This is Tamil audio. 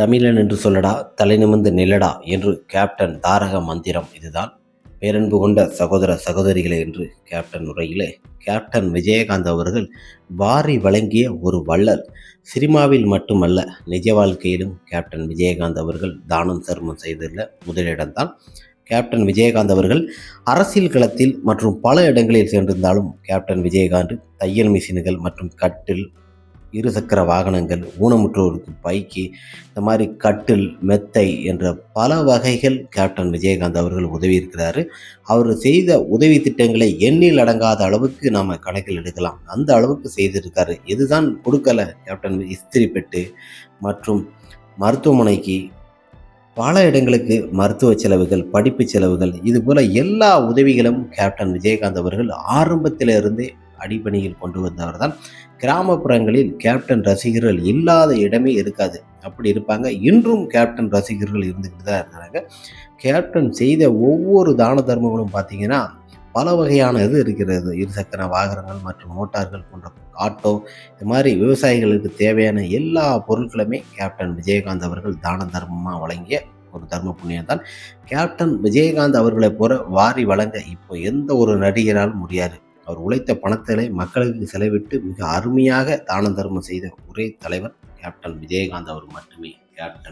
தமிழன் என்று சொல்லடா தலை நிமிர்ந்து நில்லடா என்று கேப்டன் தாரக மந்திரம் இதுதான். பேரன்பு கொண்ட சகோதர சகோதரிகளே என்று கேப்டன் உரையிலே கேப்டன் விஜயகாந்த் அவர்கள் வாரி வழங்கிய ஒரு வள்ளல். சினிமாவில் மட்டுமல்ல நிஜ வாழ்க்கையிலும் கேப்டன் விஜயகாந்த் அவர்கள் தானம் சர்மம் செய்துள்ள முதலிடம்தான். கேப்டன் விஜயகாந்த் அவர்கள் அரசியல் களத்தில் மற்றும் பல இடங்களில் சென்றிருந்தாலும் கேப்டன் விஜயகாந்த் தையல் மிஷின்கள் மற்றும் கட்டில் இருசக்கர வாகனங்கள் ஊனமுற்றோருக்கு பைக்கு இந்த மாதிரி கட்டில் மெத்தை என்ற பல வகைகள் கேப்டன் விஜயகாந்த் அவர்கள் உதவி இருக்கிறாரு அவர் செய்த உதவி திட்டங்களை எண்ணில் அடங்காத அளவுக்கு நாம் கணக்கில் எடுக்கலாம். அந்த அளவுக்கு செய்திருக்காரு. இதுதான் கொடுக்கலை கேப்டன் இஸ்திரி பெட்டு மற்றும் மருத்துவமனைக்கு பல இடங்களுக்கு மருத்துவ செலவுகள் படிப்பு செலவுகள் இதுபோல் எல்லா உதவிகளும் கேப்டன் விஜயகாந்த் அவர்கள் ஆரம்பத்திலிருந்தே அடிப்பணியில் கொண்டு வந்தவர் தான் கிராமப்புறங்களில் கேப்டன் ரசிகர்கள் இல்லாத இடமே இருக்காது. அப்படி இருப்பாங்க. இன்றும் கேப்டன் ரசிகர்கள் இருந்துக்கிட்டு தான் இருக்கிறாங்க கேப்டன் செய்த ஒவ்வொரு தான தர்மங்களும் பார்த்தீங்கன்னா பல வகையான இது இருக்கிறது. இருசக்கர வாகனங்கள் மற்றும் மோட்டார்கள் போன்ற ஆட்டோ இது மாதிரி விவசாயிகளுக்கு தேவையான எல்லா பொருட்களுமே கேப்டன் விஜயகாந்த் அவர்கள் தான தர்மமாக வழங்கிய ஒரு தர்ம புண்ணியம் தான் கேப்டன் விஜயகாந்த் அவர்களை போற வாரி வழங்க இப்போ எந்த ஒரு நடிகராலும் முடியாது. அவர் உழைத்த பணத்திலே மக்களுக்கு செலவிட்டு மிக அருமையாக தான தர்மம் செய்த ஒரே தலைவர் கேப்டன் விஜயகாந்த் அவர் மட்டுமே. கேப்டன்